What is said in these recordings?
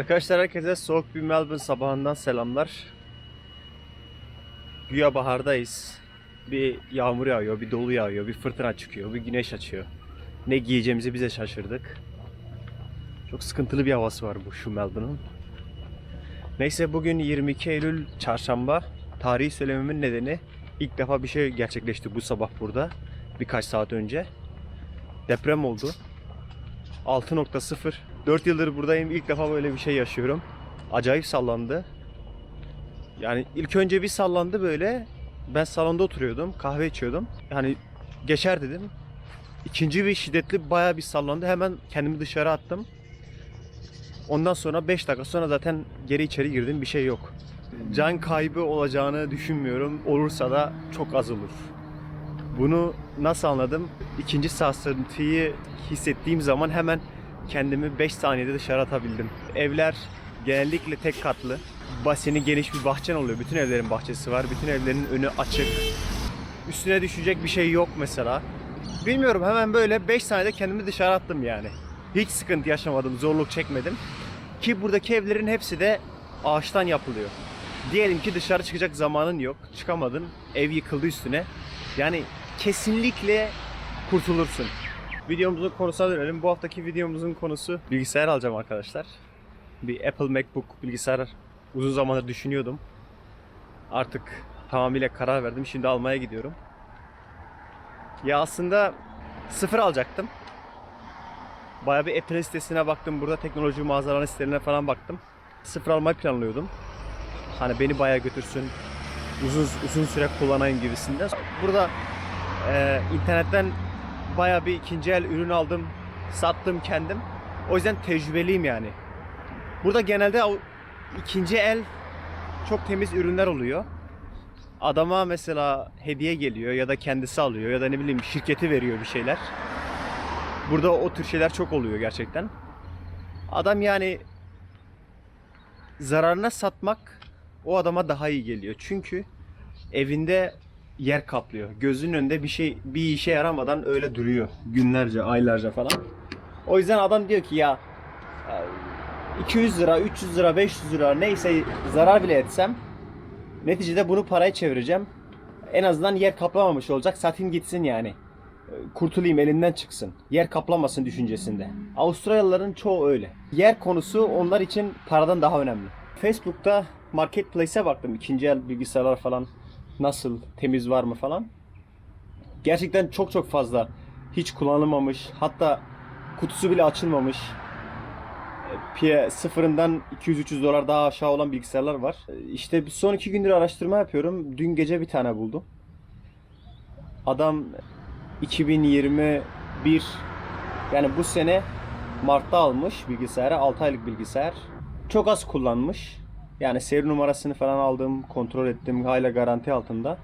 Arkadaşlar herkese soğuk bir Melbourne sabahından selamlar. Güya bahardayız. Bir yağmur yağıyor, bir dolu yağıyor, bir fırtına çıkıyor, bir güneş açıyor. Ne giyeceğimizi bize şaşırdık. Çok sıkıntılı bir havası var bu şu Melbourne'ın. Neyse bugün 22 Eylül çarşamba. Tarihi söylememin nedeni ilk defa bir şey gerçekleşti bu sabah burada. Birkaç saat önce. Deprem oldu. 6.0. 4 yıldır buradayım. İlk defa böyle bir şey yaşıyorum. Acayip sallandı. Yani ilk önce bir sallandı böyle. Ben salonda oturuyordum. Kahve içiyordum. Yani geçer dedim. İkinci bir şiddetli bayağı bir sallandı. Hemen kendimi dışarı attım. Ondan sonra 5 dakika sonra zaten geri içeri girdim. Bir şey yok. Can kaybı olacağını düşünmüyorum. Olursa da çok az olur. Bunu nasıl anladım? İkinci sarsıntıyı hissettiğim zaman hemen kendimi 5 saniyede dışarı atabildim. Evler genellikle tek katlı. Baseni geniş bir bahçen oluyor. Bütün evlerin bahçesi var. Bütün evlerin önü açık. Üstüne düşecek bir şey yok mesela. Bilmiyorum hemen böyle 5 saniyede kendimi dışarı attım yani. Hiç sıkıntı yaşamadım, zorluk çekmedim. Ki buradaki evlerin hepsi de ağaçtan yapılıyor. Diyelim ki dışarı çıkacak zamanın yok. Çıkamadın. Ev yıkıldı üstüne. Yani kesinlikle kurtulursun. Videomuzun konusuna dönelim. Bu haftaki videomuzun konusu bilgisayar alacağım arkadaşlar. Bir Apple MacBook bilgisayar uzun zamandır düşünüyordum. Artık tamamıyla karar verdim. Şimdi almaya gidiyorum. Ya aslında sıfır alacaktım. Bayağı bir Apple sitesine baktım. Burada teknoloji mağazalarının sitelerine falan baktım. Sıfır almayı planlıyordum. Hani beni bayağı götürsün. Uzun uzun süre kullanayım gibisinden. Burada e, internetten bayağı bir ikinci el ürün aldım. Sattım kendim. O yüzden tecrübeliyim yani. Burada genelde o ikinci el çok temiz ürünler oluyor. Adama mesela hediye geliyor ya da kendisi alıyor ya da ne bileyim şirketi veriyor bir şeyler. Burada o tür şeyler çok oluyor gerçekten. Adam yani zararına satmak o adama daha iyi geliyor. Çünkü evinde yer kaplıyor. Gözünün önünde bir şey bir işe yaramadan öyle duruyor günlerce, aylarca falan. O yüzden adam diyor ki ya 200 lira, 300 lira, 500 lira neyse zarar bile etsem neticede bunu paraya çevireceğim. En azından yer kaplamamış olacak. Satayım gitsin yani. Kurtulayım elinden çıksın. Yer kaplamasın düşüncesinde. Avustralyalıların çoğu öyle. Yer konusu onlar için paradan daha önemli. Facebook'ta Marketplace'e baktım. ikinci el bilgisayarlar falan nasıl, temiz var mı falan. Gerçekten çok çok fazla hiç kullanılmamış, hatta kutusu bile açılmamış. Piye sıfırından 200-300 dolar daha aşağı olan bilgisayarlar var. İşte son iki gündür araştırma yapıyorum. Dün gece bir tane buldum. Adam 2021 yani bu sene Mart'ta almış bilgisayarı. 6 aylık bilgisayar. Çok az kullanmış. Yani seri numarasını falan aldım, kontrol ettim. Hala garanti altında.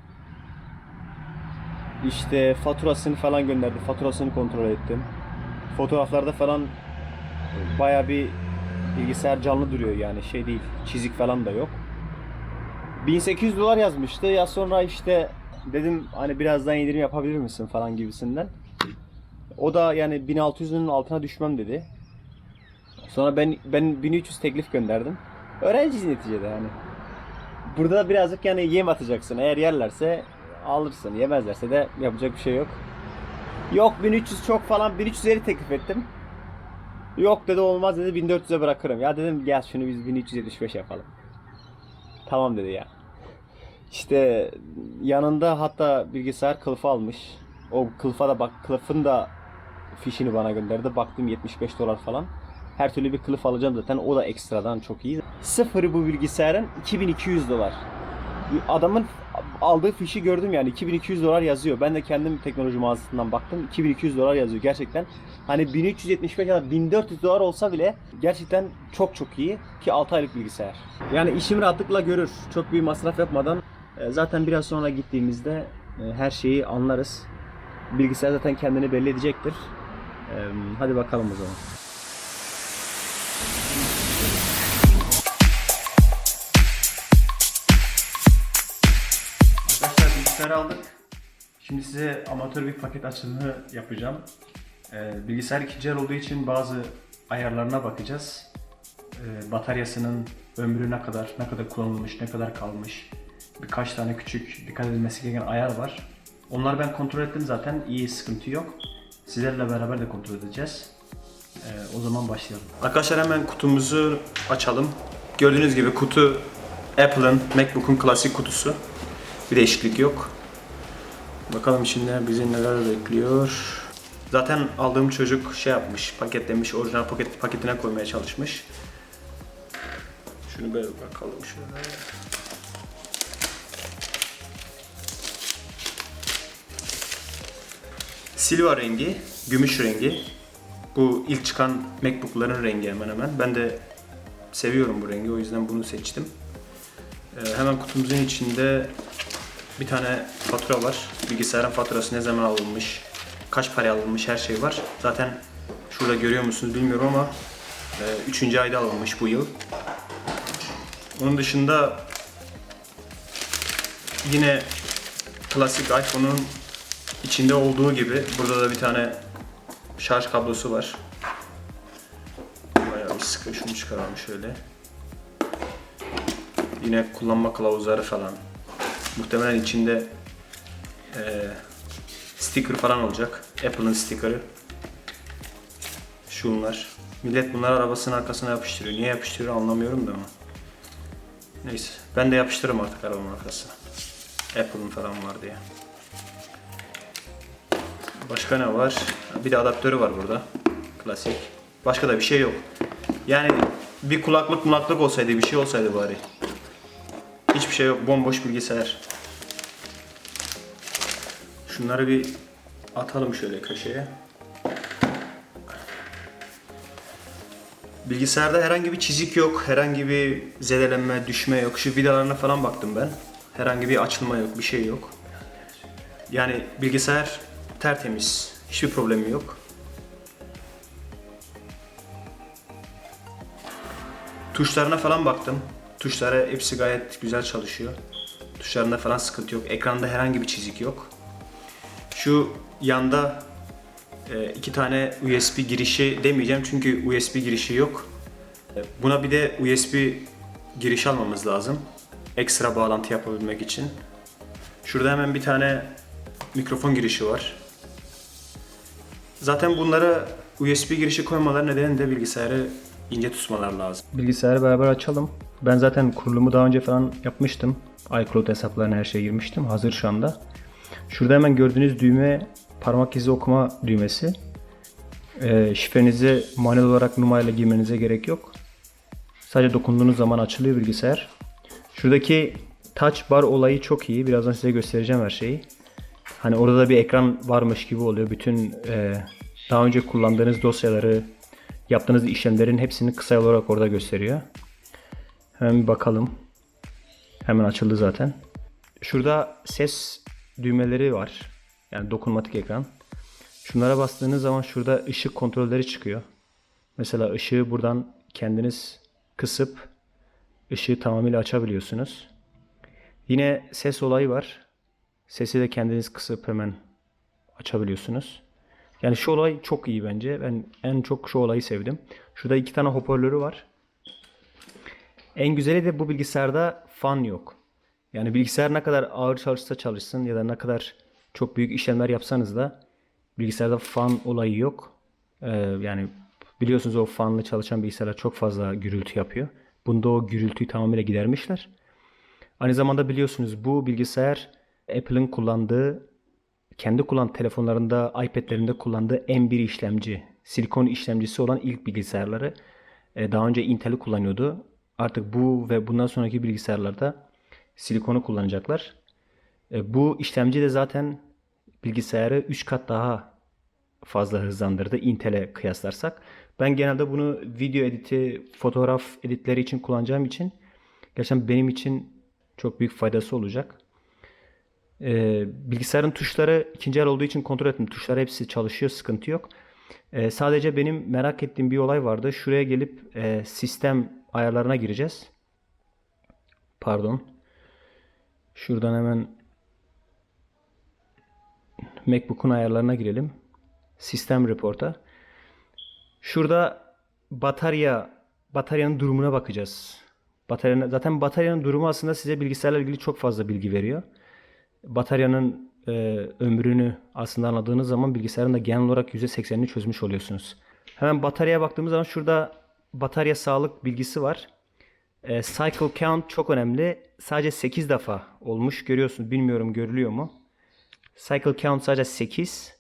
İşte faturasını falan gönderdi. Faturasını kontrol ettim. Fotoğraflarda falan baya bir bilgisayar canlı duruyor yani şey değil. Çizik falan da yok. 1800 dolar yazmıştı. Ya sonra işte dedim hani birazdan indirim yapabilir misin falan gibisinden. O da yani 1600'ün altına düşmem dedi. Sonra ben ben 1300 teklif gönderdim. Öğrenciyiz neticede yani. Burada birazcık yani yem atacaksın. Eğer yerlerse alırsın. Yemezlerse de yapacak bir şey yok. Yok 1300 çok falan 1350 teklif ettim. Yok dedi olmaz dedi 1400'e bırakırım. Ya dedim gel şunu biz 1375 yapalım. Tamam dedi ya. İşte yanında hatta bilgisayar kılıfı almış. O kılıfa da bak kılıfın da fişini bana gönderdi. Baktım 75 dolar falan. Her türlü bir kılıf alacağım zaten. O da ekstradan çok iyi. Sıfırı bu bilgisayarın 2200 dolar. Adamın aldığı fişi gördüm yani 2200 dolar yazıyor. Ben de kendim teknoloji mağazasından baktım. 2200 dolar yazıyor gerçekten. Hani 1375 ya da 1400 dolar olsa bile gerçekten çok çok iyi ki 6 aylık bilgisayar. Yani işim rahatlıkla görür. Çok bir masraf yapmadan. E, Zaten biraz sonra gittiğimizde e, her şeyi anlarız. Bilgisayar zaten kendini belli edecektir. E, Hadi bakalım o zaman. Bilgisayar aldık. Şimdi size amatör bir paket açılımı yapacağım. Ee, bilgisayar ikinci olduğu için bazı ayarlarına bakacağız. e, bataryasının ömrü ne kadar, ne kadar kullanılmış, ne kadar kalmış. Birkaç tane küçük dikkat edilmesi gereken ayar var. Onları ben kontrol ettim zaten. İyi sıkıntı yok. Sizlerle beraber de kontrol edeceğiz. E, o zaman başlayalım. Arkadaşlar hemen kutumuzu açalım. Gördüğünüz gibi kutu Apple'ın MacBook'un klasik kutusu. Bir değişiklik yok. Bakalım içinde bizi neler bekliyor. Zaten aldığım çocuk şey yapmış, paketlemiş, orijinal paket, paketine koymaya çalışmış. Şunu böyle bakalım şöyle. Silva rengi, gümüş rengi. Bu ilk çıkan MacBook'ların rengi hemen hemen. Ben de seviyorum bu rengi o yüzden bunu seçtim. Ee, hemen kutumuzun içinde bir tane fatura var. Bilgisayarın faturası ne zaman alınmış, kaç para alınmış her şey var. Zaten şurada görüyor musunuz bilmiyorum ama 3. ayda alınmış bu yıl. Onun dışında yine klasik iPhone'un içinde olduğu gibi burada da bir tane şarj kablosu var. Bayağı bir sıkı şunu çıkaralım şöyle. Yine kullanma kılavuzları falan. Muhtemelen içinde eee sticker falan olacak. Apple'ın sticker'ı. Şunlar. Millet bunları arabasının arkasına yapıştırıyor. Niye yapıştırıyor anlamıyorum da ama. Neyse. Ben de yapıştırırım artık arabamın arkasına. Apple'ın falan var diye. Başka ne var? Bir de adaptörü var burada. Klasik. Başka da bir şey yok. Yani bir kulaklık kulaklık olsaydı bir şey olsaydı bari. Hiçbir şey yok. Bomboş bilgisayar. Şunları bir atalım şöyle köşeye. Bilgisayarda herhangi bir çizik yok, herhangi bir zedelenme, düşme yok. Şu vidalarına falan baktım ben. Herhangi bir açılma yok, bir şey yok. Yani bilgisayar tertemiz, hiçbir problemi yok. Tuşlarına falan baktım. Tuşları hepsi gayet güzel çalışıyor. Tuşlarında falan sıkıntı yok. Ekranda herhangi bir çizik yok. Şu yanda e, iki tane USB girişi demeyeceğim çünkü USB girişi yok. E, Buna bir de USB giriş almamız lazım. Ekstra bağlantı yapabilmek için. Şurada hemen bir tane mikrofon girişi var. Zaten bunlara USB girişi koymaları nedeni de bilgisayarı ince tutmalar lazım. Bilgisayarı beraber açalım. Ben zaten kurulumu daha önce falan yapmıştım. iCloud hesaplarına her şeye girmiştim. Hazır şu anda. Şurada hemen gördüğünüz düğme parmak izi okuma düğmesi. Ee, şifrenizi manuel olarak numarayla girmenize gerek yok. Sadece dokunduğunuz zaman açılıyor bilgisayar. Şuradaki touch bar olayı çok iyi. Birazdan size göstereceğim her şeyi. Hani orada da bir ekran varmış gibi oluyor. Bütün e, daha önce kullandığınız dosyaları, yaptığınız işlemlerin hepsini kısa olarak orada gösteriyor. Hemen bir bakalım. Hemen açıldı zaten. Şurada ses düğmeleri var. Yani dokunmatik ekran. Şunlara bastığınız zaman şurada ışık kontrolleri çıkıyor. Mesela ışığı buradan kendiniz kısıp ışığı tamamıyla açabiliyorsunuz. Yine ses olayı var. Sesi de kendiniz kısıp hemen açabiliyorsunuz. Yani şu olay çok iyi bence. Ben en çok şu olayı sevdim. Şurada iki tane hoparlörü var. En güzeli de bu bilgisayarda fan yok. Yani bilgisayar ne kadar ağır çalışsa çalışsın ya da ne kadar çok büyük işlemler yapsanız da bilgisayarda fan olayı yok. Ee, yani biliyorsunuz o fanlı çalışan bilgisayarlar çok fazla gürültü yapıyor. Bunda o gürültüyü tamamıyla gidermişler. Aynı zamanda biliyorsunuz bu bilgisayar Apple'ın kullandığı kendi kullan telefonlarında, iPad'lerinde kullandığı M1 işlemci, silikon işlemcisi olan ilk bilgisayarları e, daha önce Intel'i kullanıyordu. Artık bu ve bundan sonraki bilgisayarlarda silikonu kullanacaklar. E, bu işlemci de zaten bilgisayarı 3 kat daha fazla hızlandırdı Intel'e kıyaslarsak. Ben genelde bunu video editi, fotoğraf editleri için kullanacağım için gerçekten benim için çok büyük faydası olacak. Ee, bilgisayarın tuşları ikinci el olduğu için kontrol ettim. Tuşlar hepsi çalışıyor, sıkıntı yok. Ee, sadece benim merak ettiğim bir olay vardı. Şuraya gelip e, sistem ayarlarına gireceğiz. Pardon. Şuradan hemen MacBook'un ayarlarına girelim. Sistem reporta. Şurada batarya bataryanın durumuna bakacağız. Bataryanın, zaten bataryanın durumu aslında size bilgisayarla ilgili çok fazla bilgi veriyor. Bataryanın e, ömrünü aslında anladığınız zaman bilgisayarın da genel olarak %80'ini çözmüş oluyorsunuz. Hemen bataryaya baktığımız zaman şurada batarya sağlık bilgisi var. E, cycle count çok önemli. Sadece 8 defa olmuş. Görüyorsunuz. Bilmiyorum görülüyor mu? Cycle count sadece 8.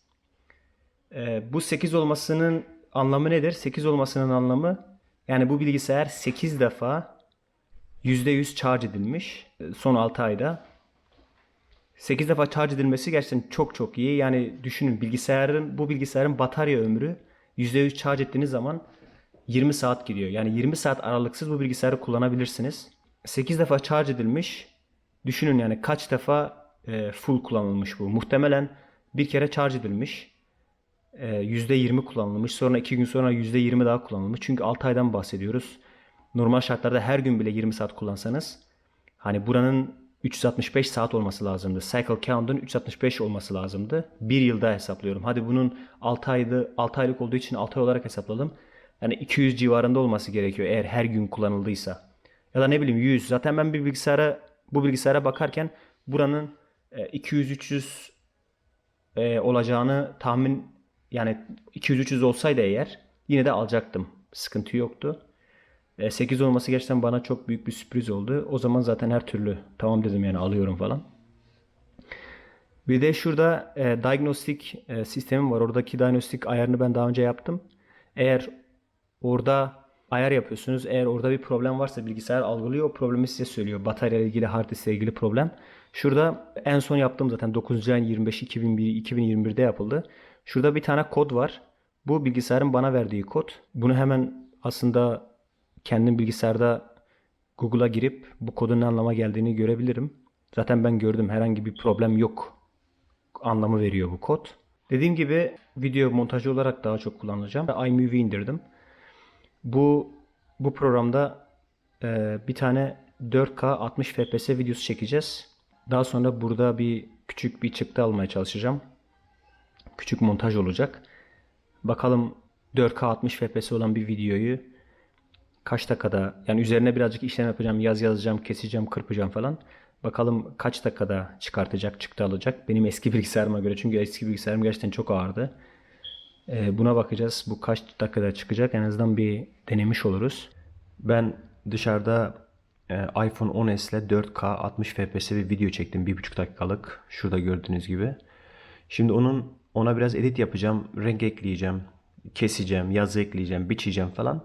E, bu 8 olmasının anlamı nedir? 8 olmasının anlamı yani bu bilgisayar 8 defa %100 charge edilmiş e, son 6 ayda. 8 defa charge edilmesi gerçekten çok çok iyi. Yani düşünün bilgisayarın bu bilgisayarın batarya ömrü %100 charge ettiğiniz zaman 20 saat gidiyor. Yani 20 saat aralıksız bu bilgisayarı kullanabilirsiniz. 8 defa charge edilmiş. Düşünün yani kaç defa e, full kullanılmış bu. Muhtemelen bir kere charge edilmiş. E, %20 kullanılmış. Sonra 2 gün sonra %20 daha kullanılmış. Çünkü 6 aydan bahsediyoruz. Normal şartlarda her gün bile 20 saat kullansanız hani buranın 365 saat olması lazımdı. Cycle count'un 365 olması lazımdı. Bir yılda hesaplıyorum. Hadi bunun 6 aydı 6 aylık olduğu için 6 ay olarak hesapladım. Yani 200 civarında olması gerekiyor eğer her gün kullanıldıysa. Ya da ne bileyim 100. Zaten ben bir bilgisayara bu bilgisayara bakarken buranın 200-300 e, olacağını tahmin yani 200-300 olsaydı eğer yine de alacaktım. Sıkıntı yoktu. E, 8 olması gerçekten bana çok büyük bir sürpriz oldu. O zaman zaten her türlü tamam dedim yani alıyorum falan. Bir de şurada e, diagnostik e, sistemim var. Oradaki diagnostik ayarını ben daha önce yaptım. Eğer orada ayar yapıyorsunuz. Eğer orada bir problem varsa bilgisayar algılıyor. O problemi size söylüyor. Batarya ile ilgili, hard disk ile ilgili problem. Şurada en son yaptığım zaten 9. ayın 25 2001 2021'de yapıldı. Şurada bir tane kod var. Bu bilgisayarın bana verdiği kod. Bunu hemen aslında kendim bilgisayarda Google'a girip bu kodun ne anlama geldiğini görebilirim. Zaten ben gördüm herhangi bir problem yok anlamı veriyor bu kod. Dediğim gibi video montajı olarak daha çok kullanacağım. iMovie indirdim. Bu bu programda e, bir tane 4K 60 FPS videosu çekeceğiz. Daha sonra burada bir küçük bir çıktı almaya çalışacağım. Küçük montaj olacak. Bakalım 4K 60 FPS olan bir videoyu kaç dakikada yani üzerine birazcık işlem yapacağım, yaz yazacağım, keseceğim, kırpacağım falan. Bakalım kaç dakikada çıkartacak, çıktı alacak. Benim eski bilgisayarıma göre çünkü eski bilgisayarım gerçekten çok ağırdı. Ee, buna bakacağız. Bu kaç dakikada çıkacak en azından bir denemiş oluruz. Ben dışarıda e, iPhone 10s ile 4K 60 FPS bir video çektim. 1,5 dakikalık. Şurada gördüğünüz gibi. Şimdi onun ona biraz edit yapacağım. Renk ekleyeceğim. Keseceğim. Yazı ekleyeceğim. Biçeceğim falan.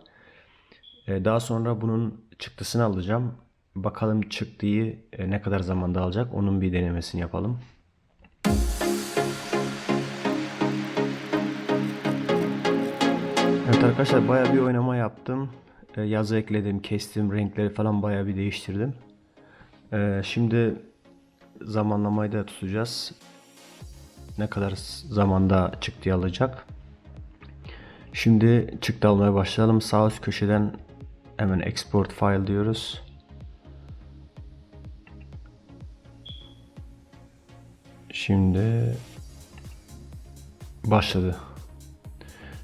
Ee, Daha sonra bunun çıktısını alacağım. Bakalım çıktığı e, ne kadar zamanda alacak. Onun bir denemesini yapalım. Evet arkadaşlar baya bir oynama yaptım. Ee, Yazı ekledim, kestim, renkleri falan baya bir değiştirdim. Ee, Şimdi zamanlamayı da tutacağız. Ne kadar zamanda çıktı alacak. Şimdi çıktı almaya başlayalım. Sağ üst köşeden hemen export file diyoruz. Şimdi başladı.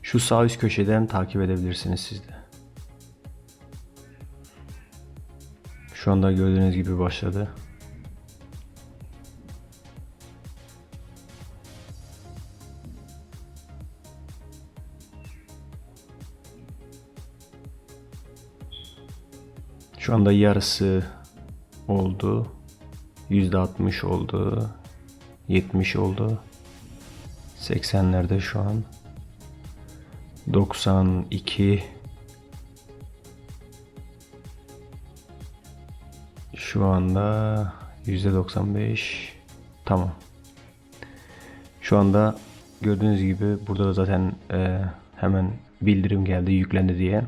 Şu sağ üst köşeden takip edebilirsiniz siz de. Şu anda gördüğünüz gibi başladı. Şu anda yarısı oldu. %60 oldu. 70 oldu. 80'lerde şu an. 92 Şu anda %95 Tamam. Şu anda gördüğünüz gibi burada da zaten e, hemen bildirim geldi yüklendi diye.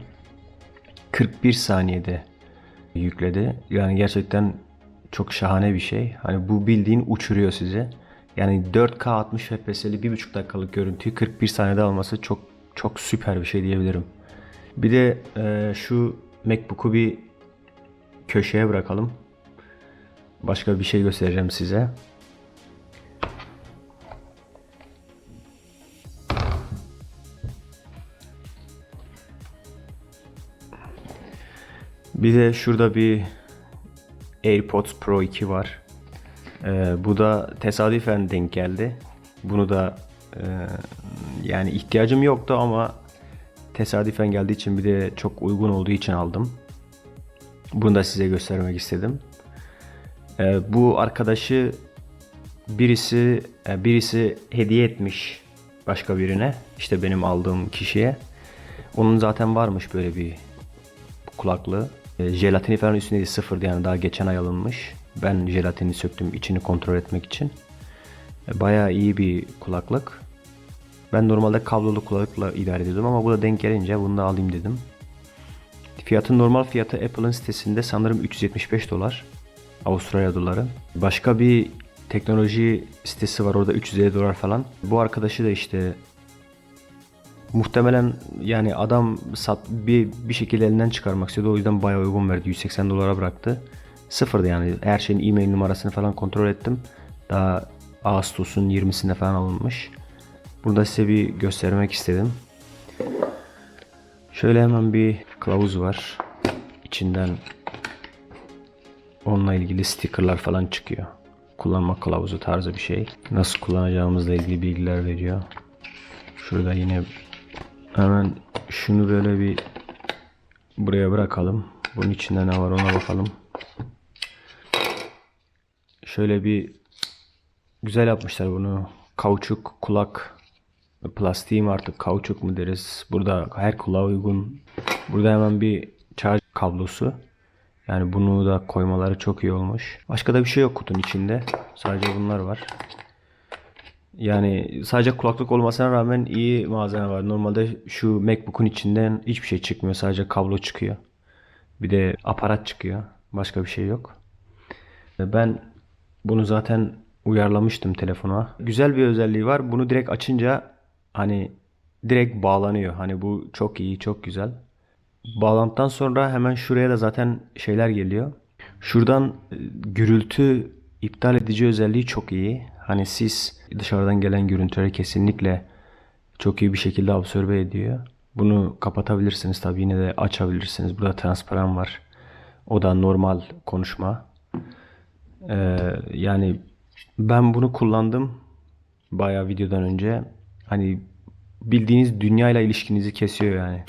41 saniyede yükledi. Yani gerçekten çok şahane bir şey. Hani bu bildiğin uçuruyor sizi. Yani 4K 60 FPS'li 1.5 dakikalık görüntüyü 41 saniyede alması çok çok süper bir şey diyebilirim. Bir de e, şu MacBook'u bir köşeye bırakalım. Başka bir şey göstereceğim size. Bir de şurada bir AirPods Pro 2 var. Ee, bu da tesadüfen denk geldi. Bunu da e, yani ihtiyacım yoktu ama tesadüfen geldiği için bir de çok uygun olduğu için aldım. Bunu da size göstermek istedim. Ee, bu arkadaşı birisi e, birisi hediye etmiş başka birine. İşte benim aldığım kişiye. Onun zaten varmış böyle bir kulaklığı. E, jelatini falan üstünde sıfırdı yani daha geçen ay alınmış. Ben jelatini söktüm içini kontrol etmek için. Bayağı iyi bir kulaklık. Ben normalde kablolu kulaklıkla idare ediyordum ama bu da denk gelince bunu da alayım dedim. Fiyatın normal fiyatı Apple'ın sitesinde sanırım 375 dolar. Avustralya doları. Başka bir teknoloji sitesi var orada 350 dolar falan. Bu arkadaşı da işte muhtemelen yani adam sat bir bir şekilde elinden çıkarmak istiyordu. O yüzden bayağı uygun verdi. 180 dolara bıraktı. Sıfırdı yani. Her şeyin e-mail numarasını falan kontrol ettim. Daha Ağustos'un 20'sinde falan alınmış. Burada size bir göstermek istedim. Şöyle hemen bir kılavuz var. İçinden onunla ilgili stickerlar falan çıkıyor. Kullanma kılavuzu tarzı bir şey. Nasıl kullanacağımızla ilgili bilgiler veriyor. Şurada yine hemen şunu böyle bir buraya bırakalım. Bunun içinde ne var ona bakalım. Şöyle bir güzel yapmışlar bunu. Kauçuk kulak plastiği mi artık kauçuk mu deriz. Burada her kulağa uygun. Burada hemen bir şarj kablosu. Yani bunu da koymaları çok iyi olmuş. Başka da bir şey yok kutunun içinde. Sadece bunlar var. Yani sadece kulaklık olmasına rağmen iyi malzeme var. Normalde şu MacBook'un içinden hiçbir şey çıkmıyor. Sadece kablo çıkıyor. Bir de aparat çıkıyor. Başka bir şey yok. Ben bunu zaten uyarlamıştım telefona. Güzel bir özelliği var. Bunu direkt açınca hani direkt bağlanıyor. Hani bu çok iyi, çok güzel. Bağlantıdan sonra hemen şuraya da zaten şeyler geliyor. Şuradan e, gürültü iptal edici özelliği çok iyi. Hani siz dışarıdan gelen görüntüleri kesinlikle çok iyi bir şekilde absorbe ediyor. Bunu kapatabilirsiniz tabii yine de açabilirsiniz. Burada transparan var. O da normal konuşma. Ee, yani ben bunu kullandım bayağı videodan önce. Hani bildiğiniz dünyayla ilişkinizi kesiyor yani.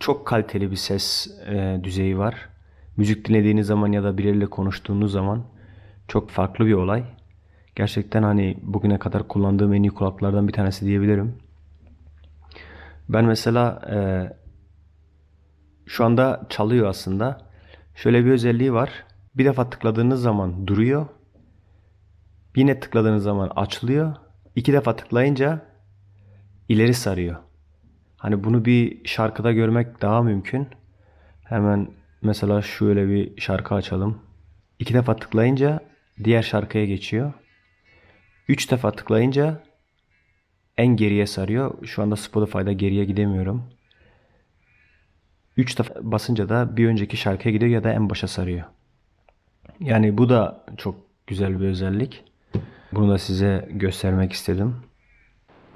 Çok kaliteli bir ses e, düzeyi var. Müzik dinlediğiniz zaman ya da birileriyle konuştuğunuz zaman çok farklı bir olay. Gerçekten hani bugüne kadar kullandığım en iyi kulaklardan bir tanesi diyebilirim. Ben mesela e, şu anda çalıyor aslında. Şöyle bir özelliği var. Bir defa tıkladığınız zaman duruyor. Yine tıkladığınız zaman açılıyor. İki defa tıklayınca ileri sarıyor. Hani bunu bir şarkıda görmek daha mümkün. Hemen mesela şöyle bir şarkı açalım. İki defa tıklayınca diğer şarkıya geçiyor. Üç defa tıklayınca en geriye sarıyor. Şu anda Spotify'da geriye gidemiyorum. Üç defa basınca da bir önceki şarkıya gidiyor ya da en başa sarıyor. Yani bu da çok güzel bir özellik. Bunu da size göstermek istedim.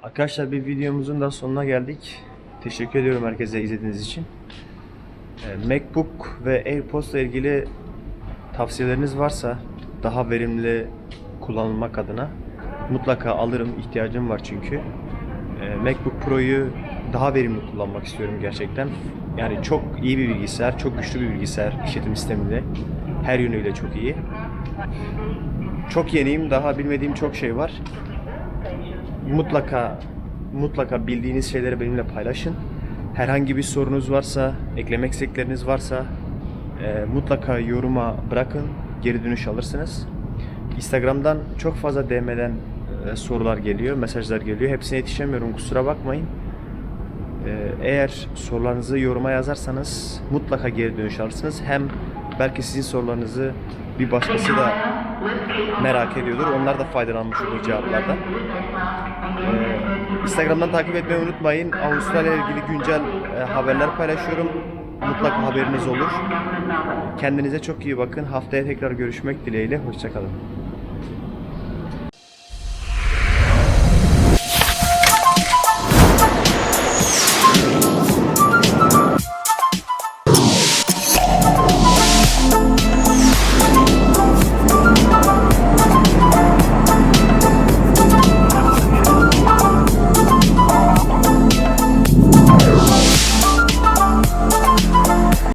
Arkadaşlar bir videomuzun da sonuna geldik. Teşekkür ediyorum herkese izlediğiniz için. Ee, MacBook ve AirPods ile ilgili tavsiyeleriniz varsa daha verimli kullanılmak adına mutlaka alırım. ihtiyacım var çünkü. Ee, MacBook Pro'yu daha verimli kullanmak istiyorum gerçekten. Yani çok iyi bir bilgisayar, çok güçlü bir bilgisayar işletim sisteminde. Her yönüyle çok iyi. Çok yeniyim, daha bilmediğim çok şey var mutlaka mutlaka bildiğiniz şeyleri benimle paylaşın. Herhangi bir sorunuz varsa, eklemek istedikleriniz varsa e, mutlaka yoruma bırakın. Geri dönüş alırsınız. Instagram'dan çok fazla DM'den e, sorular geliyor, mesajlar geliyor. Hepsine yetişemiyorum. Kusura bakmayın. E, eğer sorularınızı yoruma yazarsanız mutlaka geri dönüş alırsınız. Hem belki sizin sorularınızı bir başkası da merak ediyordur. Onlar da faydalanmış olur cevaplardan. Ee, Instagram'dan takip etmeyi unutmayın. Avustralya ile ilgili güncel e, haberler paylaşıyorum. Mutlaka haberiniz olur. Kendinize çok iyi bakın. Haftaya tekrar görüşmek dileğiyle. Hoşçakalın.